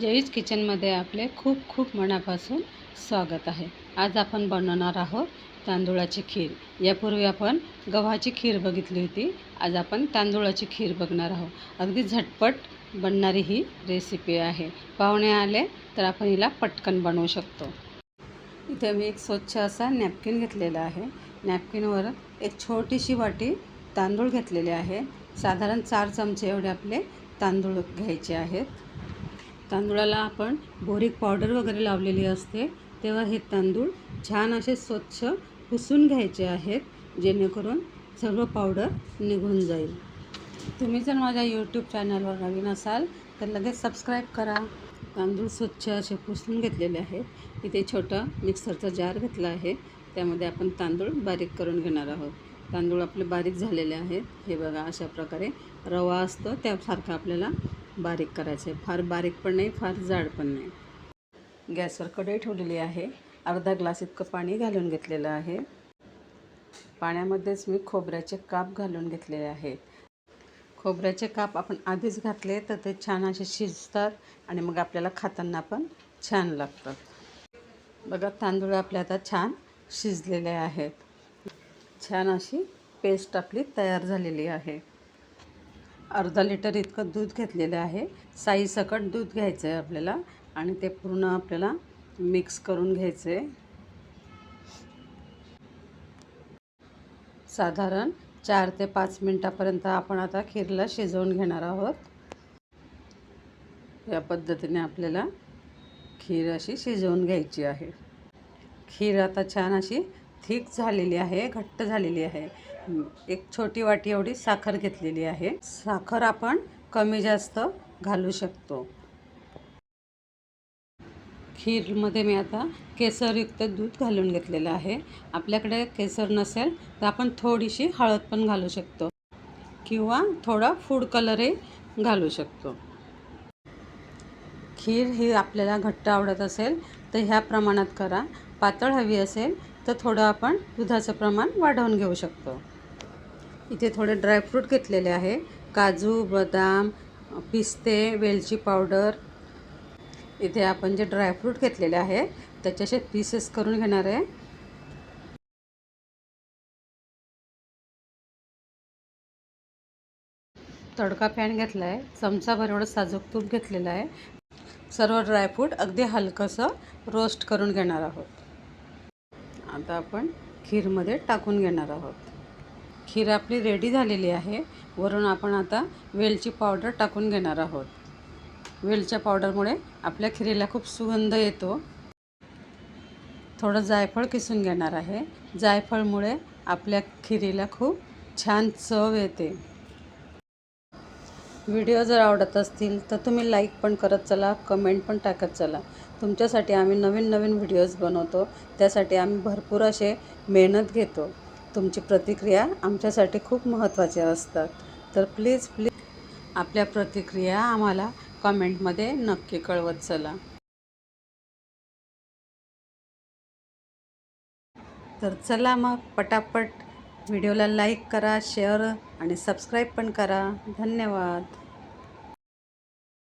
जयीज किचनमध्ये आपले खूप खूप मनापासून स्वागत आहे. आज आपण बनवणार आहोत तांदूळाची खीर. यापूर्वी आपण गव्हाची खीर बघितली होती. आज आपण तांदूळाची खीर बघणार आहोत. अगदी झटपट बनणारी ही रेसिपी आहे. पाहुणे आले तर आपण हिला पटकन बनवू शकतो. इथे मी एक स्वच्छ असा नॅपकिन घेतलेला आहे. नॅपकिनवर एक छोटीशी वाटी तांदूळ घेतलेले आहे. साधारण चार चमचे एवढे आपले तांदूळ घ्यायचे आहेत. तांदूळाला आपण बोरिक पावडर वगैरे लावलेली असते. तेव्हा हे तांदूळ छान असे स्वच्छ पुसून घ्यायचे आहेत जेणेकरून सर्व पावडर निघून जाईल. तुम्ही जर माझ्या यूट्यूब चॅनलवर नवीन असाल तर लगेच सबस्क्राईब करा. तांदूळ स्वच्छ असे पुसून घेतलेले आहेत. इथे छोटा मिक्सरचा जार घेतला आहे. त्यामध्ये आपण तांदूळ बारीक करून घेणार आहोत. तांदूळ आपले बारीक झालेले आहेत. हे बघा अशा प्रकारे रवा असतो त्यासारखं आपल्याला बारीक करायचं आहे. फार बारीक पण नाही फार जाड पण नाही. गॅसवर कढई ठेवलेली आहे. अर्धा ग्लास इतकं पाणी घालून घेतलेलं आहे. पाण्यामध्येच मी खोबऱ्याचे काप घालून घेतलेले आहेत. खोबऱ्याचे काप आपण आधीच घातले तर ते छान असे शिजतात आणि मग आपल्याला खाताना पण छान लागतात. बघा तांदूळ आपले आता छान शिजलेले आहेत. छान अशी पेस्ट आपली तयार झालेली आहे. अर्धा लिटर इतकं दूध घेतलेलं आहे. साईसकट दूध घ्यायचं आहे आपल्याला आणि ते पूर्ण आपल्याला मिक्स करून घ्यायचं आहे साधारण चार ते पाच मिनटापर्यंत आपण आता खीरला शिजवून घेणार आहोत. या पद्धतीने आपल्याला खीर अशी शिजवून घ्यायची आहे. खीर आता छान अशी थिक झालेली आहे घट्ट झालेली आहे. एक छोटी वाटी एवढी साखर घेतलेली आहे. साखर आपण कमी जास्त घालू शकतो. खीरमध्ये मी आता केसरयुक्त दूध घालून घेतलेलं आहे. आपल्याकडे केसर नसेल तर आपण थोडीशी हळद पण घालू शकतो किंवा थोडा फूड कलरही घालू शकतो. खीर ही आपल्याला घट्ट आवडत असेल तर ह्या प्रमाणात करा. पातळ हवी असेल तर थोडं आपण दुधाचं प्रमाण वाढवून घेऊ शकतो. इथे थोडे ड्रायफ्रूट घेतलेले आहे. काजू बदाम पिस्ते वेलची पावडर. इथे आपण जे ड्रायफ्रूट घेतलेले आहे त्याच्याशी पीसेस करून घेणार आहे. तडका पॅन घेतला आहे चमचाभर एवढं साजूक तूप घेतलेलं आहे. सर्व ड्रायफ्रूट अगदी हलकंसं रोस्ट करून घेणार आहोत. आता आपण खीरमध्ये टाकून घेणार आहोत. खीर आपली रेडी झालेली आहे. वरून आपण आता वेलची पावडर टाकून घेणार आहोत. वेलच्या पावडरमुळे आपल्या खिरीला खूप सुगंध येतो. थोडं जायफळ किसून घेणार आहे. जायफळमुळे आपल्या खिरीला खूप छान चव येते. व्हिडिओ जर आवडत असतील तर तुम्ही लाईक पण करत चला कमेंट पण टाकत चला. तुमच्यासाठी आम्ही नवीन नवीन व्हिडिओज बनवतो. त्यासाठी आम्ही भरपूर असे मेहनत घेतो. तुमची प्रतिक्रिया आमच्यासाठी खूप महत्त्वाच्या असतात. तर प्लीज प्लीज आपल्या प्रतिक्रिया आम्हाला कमेंटमध्ये नक्की कळवत चला. तर चला मग पटापट व्हिडिओला लाईक करा शेअर आणि सबस्क्राईब पण करा. धन्यवाद.